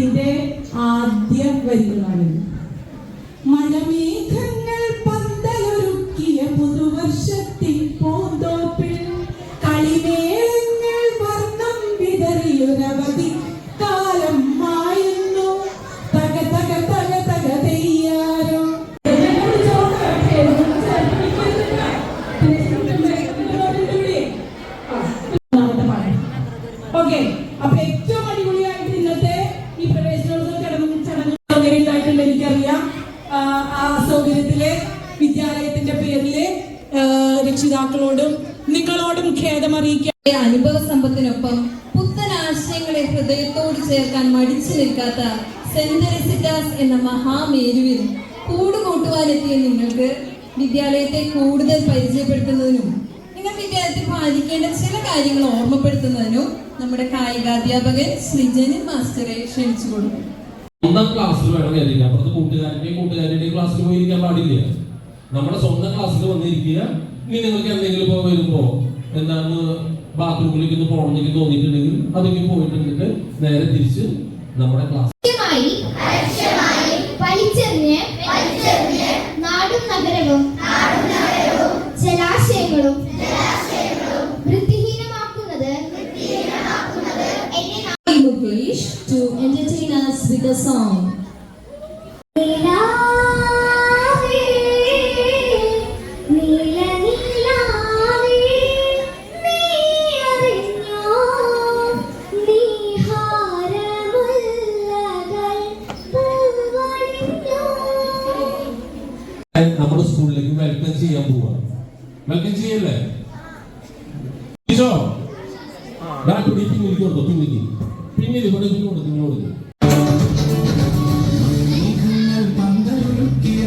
ഗാനത്തിന്റെ ആദ്യ വരികളാണ് രക്ഷിതാക്കളോടും നിങ്ങളോടും ഖേദം അറിയിക്കാം അനുഭവ സമ്പത്തിനൊപ്പം പുത്തൻ ആശയങ്ങളെ ഹൃദയത്തോട് ചേർക്കാൻ മടിച്ചു നിൽക്കാത്ത സെന്റ് തെരേസിറ്റാസ് എന്ന മഹാമേരുവിൽ കൂടുകൂട്ടുവാനെത്തിയ നിങ്ങൾക്ക് വിദ്യാലയത്തെ കൂടുതൽ പരിചയപ്പെടുത്തുന്നതിനും നിങ്ങൾ വിദ്യാലയത്തിൽ പാലിക്കേണ്ട ചില കാര്യങ്ങൾ ഓർമ്മപ്പെടുത്തുന്നതിനും നമ്മുടെ കായികാധ്യാപകൻ ശ്രീജനിൻ മാസ്റ്ററെ ക്ഷണിച്ചു കൊടുക്കും ഒന്നാം ക്ലാസ്സിൽ വേണം കയറിയിരിക്കാൻ അപ്പുറത്ത് കൂട്ടുകാരന്റെയും കൂട്ടുകാരുടെയും ക്ലാസ്സിൽ പോയിരിക്കാൻ പാടില്ല. നമ്മുടെ സ്വന്തം ക്ലാസ്സിൽ വന്നിരിക്കുക ഇനി നിങ്ങൾക്ക് എന്തെങ്കിലും ഇപ്പോൾ വരുമ്പോ എന്താണ് ബാത്റൂമിലേക്ക് ഒന്ന് പോകണമെന്നൊക്കെ തോന്നിയിട്ടുണ്ടെങ്കിൽ അതൊക്കെ പോയിട്ടുണ്ടെങ്കിൽ നേരെ തിരിച്ച് നമ്മുടെ ക്ലാസ് നാടും നഗരവും ജലാശയങ്ങളും വൃത്തിഹീനമാക്കുന്നത് എന്നെ to entertain us with a song. പോവാ. വെൽക്കം ചെയ്യല്ലേ? ടീച്ചോ പിന്നിലേക്ക് കൊടുത്തോ പിന്നിലേക്ക് പിന്നിൽ ഇവിടെ പിന്നു കൊടുത്തു പിന്നു കൊടുത്തു മേഘങ്ങൾ പന്തലൊരുക്കിയ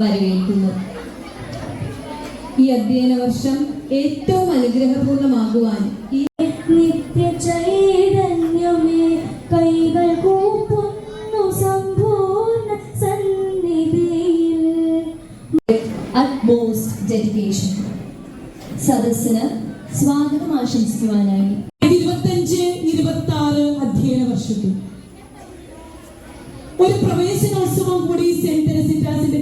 വരവേൽക്കുന്നു. ഈ അധ്യയന വർഷം ഏറ്റവും അനുഗ്രഹപൂർണമാകുവാൻ ഈ നിത്യ ചൈതന്യമേ കൈകൾ കൂപ്പുന്നു സമ്പൂർണ സന്നിധിയിൽ. അറ്റ്മോസ്റ്റ് ഡെഡിക്കേഷൻ സദസ്സിന് സ്വാഗതം ആശംസിക്കുവാനായി. ഇരുപത്തഞ്ച് ഇരുപത്തി ആറ് അധ്യയന വർഷത്തിൽ. ഒരു പ്രവേശനോത്സവം കൂടി സെന്റ് തെരസിറ്റാസിന്റെ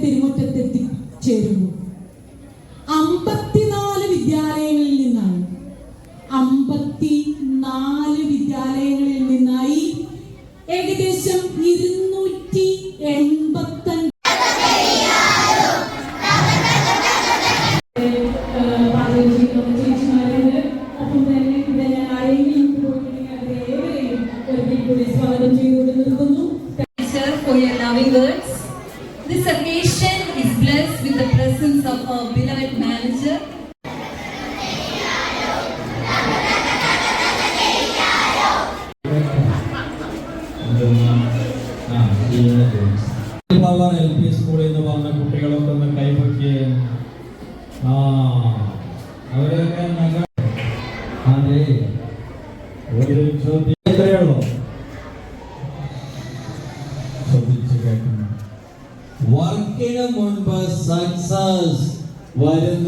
loving words. This occasion is blessed with the presence of our beloved manager.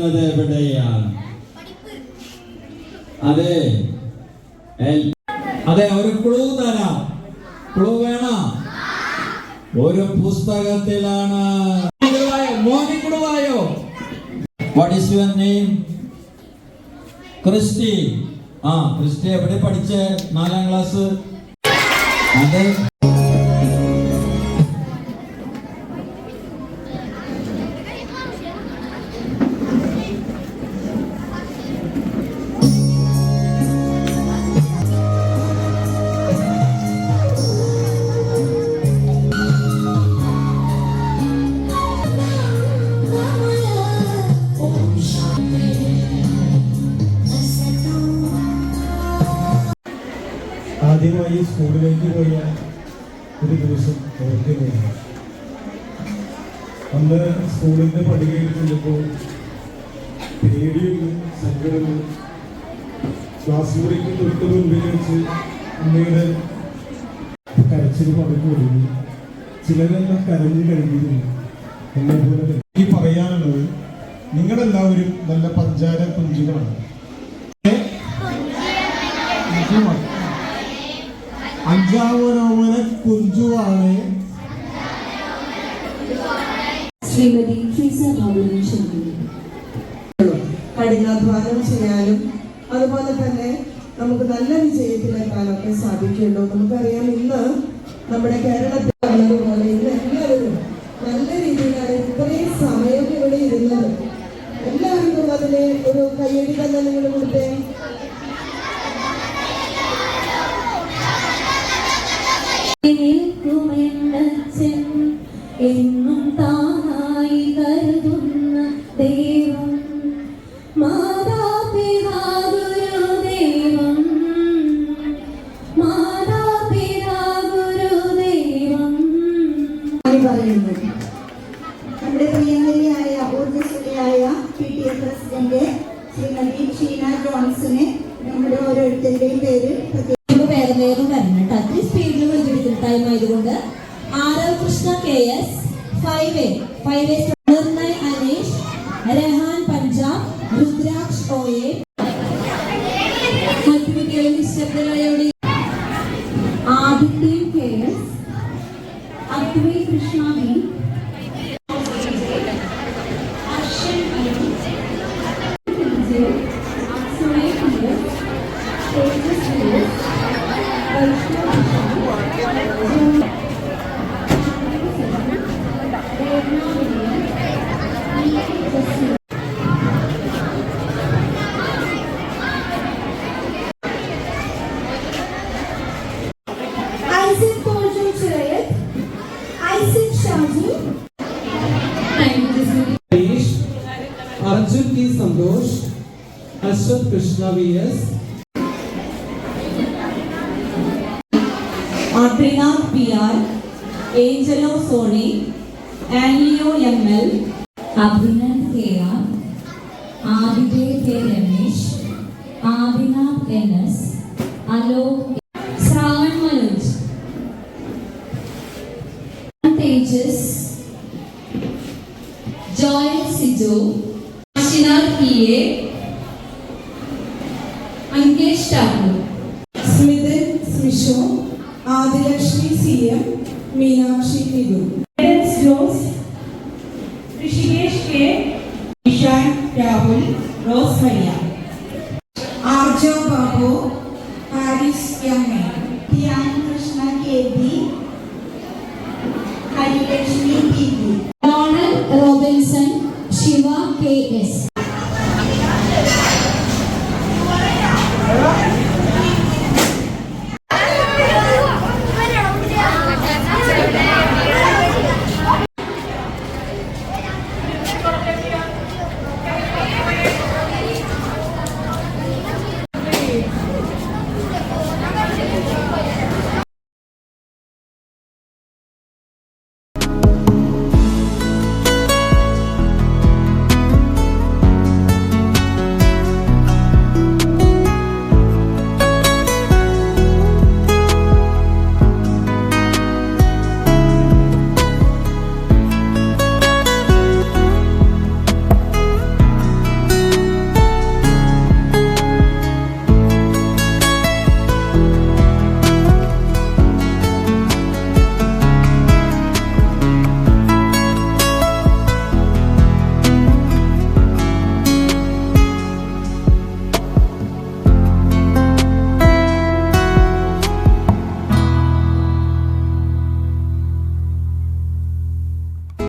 വരുന്നത് എവിടെയാണ്? അതെ. അതെ ഒരു ക്ലൂ തരാം. ക്ലൂ വേണം? ഒരു പുസ്തകത്തിലാണ്. മോനിക്കുടുവായോ? What is your name Christy. ആ ക്രിസ്റ്റി എവിടെ പഠിച്ചേ? നാലാം ക്ലാസ്. അതെ. ആദ്യമായി സ്കൂളിലേക്ക് പോയ ഒരു ദിവസം ഓർക്കുകയാണ് അന്ന് സ്കൂളിന്റെ പടികയിൽ ചെല്ലുമ്പോൾ പേടിയും സങ്കടവും ക്ലാസ് മുറിക്ക് തൊട്ട് മുമ്പിൽ വെച്ച് അമ്മയുടെ കരച്ചിൽ പറഞ്ഞു ഒടുങ്ങി ചിലരെല്ലാം കരഞ്ഞു കഴിഞ്ഞിരുന്നു എന്നതുപോലെ എനിക്ക്. ഈ പറയാനുള്ളത് നിങ്ങളെല്ലാവരും നല്ല പഞ്ചാര കുഞ്ചുകളാണ് കുഞ്ചുമാണ്. അഞ്ചാമനോമന കുഞ്ചുവാണ്. ശ്രീമതി കഠിനാധ്വാനം ചെയ്യാനും അതുപോലെ തന്നെ നമുക്ക് നല്ല വിജയത്തിലെത്താനൊക്കെ സാധിക്കുള്ളൂ നമുക്കറിയാം ഇന്ന് നമ്മുടെ കേരളത്തിൽ പറഞ്ഞതുപോലെ ഇന്ന് എല്ലാവരും നല്ല രീതിയിലാണ് ഇത്രയും സമയം ഇവിടെ ഇരുന്നത്. എല്ലാവർക്കും അതിന് ഒരു കയ്യടി തന്നെ നിങ്ങൾ കൊടുത്തേ. ശ്രീമതി ഷീന ജോൺസനെ നമ്മുടെ ഓരോരുത്തരുടെയും പേര് പ്രത്യേകം വേഗം വരണം കേട്ടോ. അത്രയും സ്പീഡിൽ വിളിച്ചെടുക്കുന്ന ടൈം ആയതുകൊണ്ട് Aarav Krishna K S five A five A Nirnay Aneesh Rehan Punjab Rudraksh O A. മറ്റു കുട്ടികളും Aditya K S Adwai Krishna B Ashwath Krishna V S Adrinath P R Angelo Sony Anleo M L Abhinand K R Adijay K Alok Smishu Adilakshmi C M Meenakshi Nidhu Jose Rishikesh K. Ishan Rahul Rose Maria.